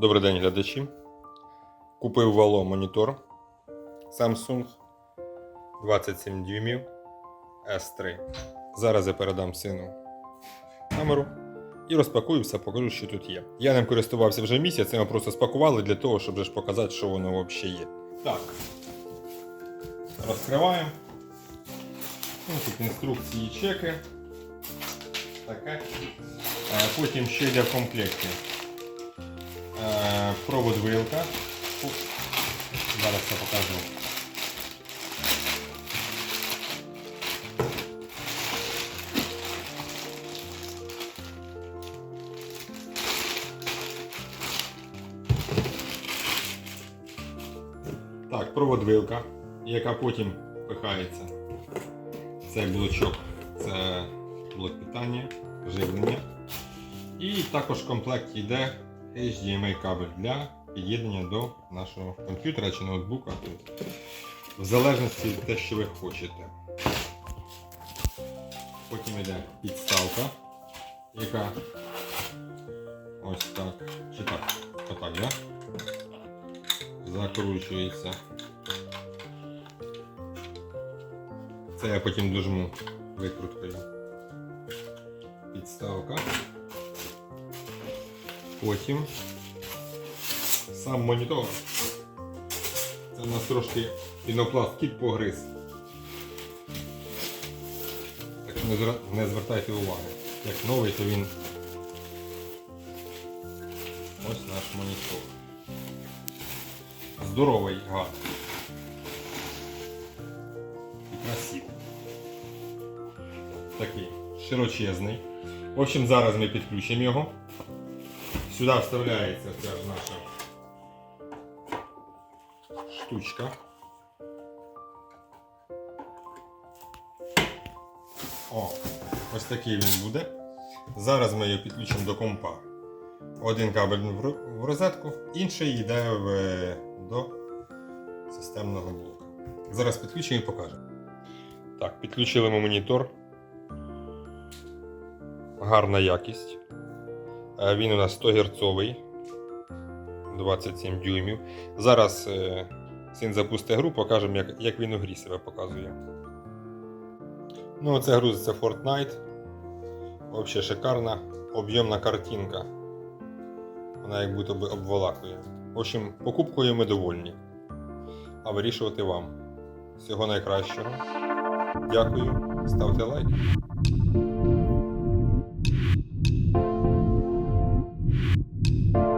Добрий день, глядачі. Купив вало монітор Samsung 27 дюймів S3. Зараз я передам сину камеру і розпакую все, покажу, що тут є. Я ним користувався вже місяць, його просто спакували для того, щоб ж показати, що воно взагалі є. Так. Розкриваємо. Ну, тут інструкції чеки. Таке. Е, Потім ще йде в комплекті. Провод вилка. Зараз я покажу. Так, провод вилка, яка потім пихається. Цей блочок це блок питання, живлення. І також в комплекті йде HDMI кабель для під'єднання до нашого комп'ютера чи ноутбука, в залежності від те, що ви хочете. Потім йде підставка, яка ось так, чи так, отак, да? закручується. Це я потім дожму викруткою. Підставка. Потім сам монітор. Це в нас трошки пінопласт кіт погриз. Так що не, звертайте уваги. Як новий, то він ось наш монітор. Здоровий гад. І красивий. Такий широчезний. В общем, зараз ми підключимо його. Сюди вставляється ця наша штучка. О, ось такий він буде. Зараз ми його підключимо до компа. Один кабель в в розетку, інший йде в, до системного блока. Зараз підключимо і покажемо. Так, підключили ми монітор. Гарна якість. Він у нас 100 герцовий 27 дюймів. Зараз е, син запустить гру, покажемо, як, як він у грі себе показує. Ну, оце грузиться Fortnite. Взагалі шикарна об'ємна картинка. Вона як будто би обволакує. В общем, покупкою ми довольні. А вирішувати вам. Всього найкращого. Дякую. Ставте лайк. you